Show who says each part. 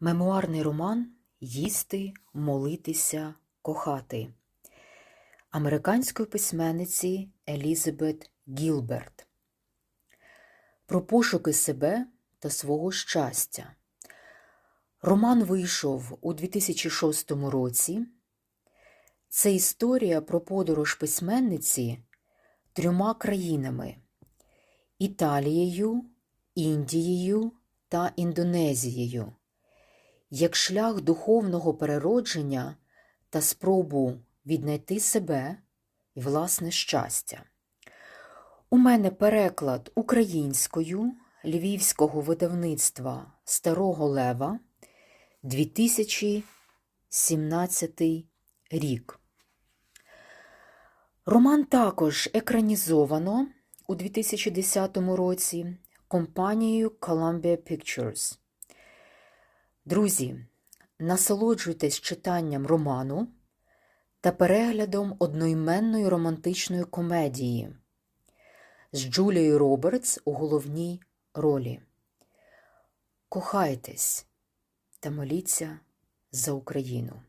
Speaker 1: Мемуарний роман Їсти, молитися, кохати американської письменниці Елізабет Гілберт. Про пошуки себе та свого щастя. Роман вийшов у 2006 році. Це історія про подорож письменниці трьома країнами Італією, Індією та Індонезією як шлях духовного переродження та спробу віднайти себе і власне щастя. У мене переклад українською львівського видавництва Старого Лева 2017 рік. Роман також екранізовано у 2010 році компанією Columbia Pictures. Друзі, насолоджуйтесь читанням роману та переглядом одноіменної романтичної комедії з Джулією Робертс у головній ролі. Кохайтесь та моліться за Україну.